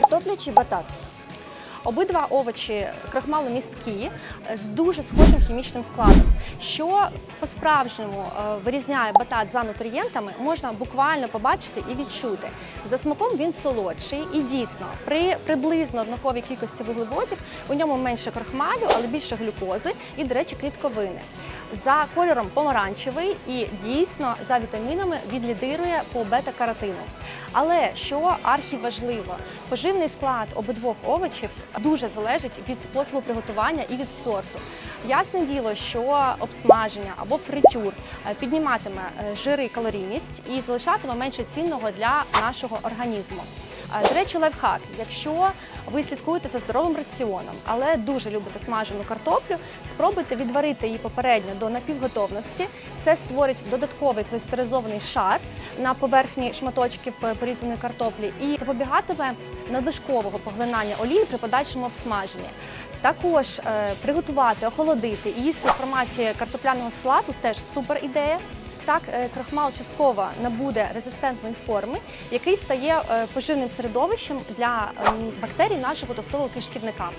Картопля чи батат? Обидва овочі крахмаломісткі е, з дуже схожим хімічним складом. Що по-справжньому е, вирізняє батат за нутрієнтами, можна буквально побачити і відчути. За смаком він солодший і дійсно при приблизно однаковій кількості вуглеводів у ньому менше крахмалю, але більше глюкози і, до речі, клітковини. За кольором помаранчевий і дійсно за вітамінами він лідирує по бета-каротину. Але що архіважливо, поживний склад обидвох овочів дуже залежить від способу приготування і від сорту. Ясне діло, що обсмаження або фритюр е, підніматиме е, жири калорійність і залишатиме менше цінного для нашого організму. Е, До речі, лайфхак. Якщо ви слідкуєте за здоровим раціоном, але дуже любите смажену картоплю, спробуйте відварити її попередньо до напівготовності. Це створить додатковий клейстеризований шар на поверхні шматочків е, порізаної картоплі і запобігатиме надлишкового поглинання олії при подальшому обсмаженні. Також е, приготувати, охолодити і їсти в форматі картопляного салату теж супер ідея. Так, е, крахмал частково набуде резистентної форми, який стає е, поживним середовищем для ем, бактерій нашого тостового кишківника.